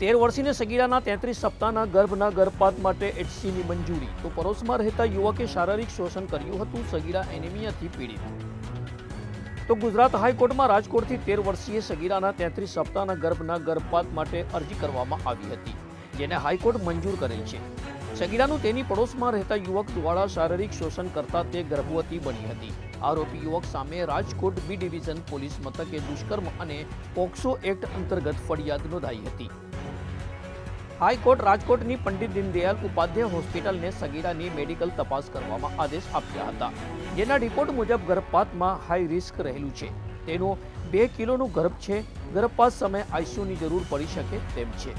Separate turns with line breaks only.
તેર વર્ષીય સગીરાના તેત્રીસ સપ્તાહના ગર્ભના ગર્ભપાત માટે એચસીની મંજૂરી. તો પડોશમાં રહેતા યુવકે શારીરિક શોષણ કર્યું હતું, સગીરા એનિમિયાથી પીડિત. તો ગુજરાત હાઈકોર્ટમાં રાજકોટથી તેર વર્ષીય સગીરાના તેત્રીસ સપ્તાહના ગર્ભના ગર્ભપાત માટે અરજી કરવામાં આવી હતી, જેને હાઈકોર્ટ મંજૂર કરેલ છે. સગીરાનું તેની પડોશમાં રહેતા યુવક દ્વારા શારીરિક શોષણ કરતા તે ગર્ભવતી બની હતી. આરોપી યુવક સામે રાજકોટ બી ડિવિઝન પોલીસ મથકે દુષ્કર્મ અને પોક્સો એક્ટ અંતર્ગત ફરિયાદ નોંધાઈ હતી. હાઈકોર્ટ રાજકોટની પંડિત દીનદયાલ ઉપાધ્યાય હોસ્પિટલને સગીરાની મેડિકલ તપાસ કરવામાં આદેશ આપ્યા હતા, જેના રિપોર્ટ મુજબ ગર્ભપાતમાં હાઈ રિસ્ક રહેલું છે. તેનું બે કિલોનું ગર્ભ છે, ગર્ભપાત સમયે આઈસીયુની જરૂર પડી શકે તેમ છે.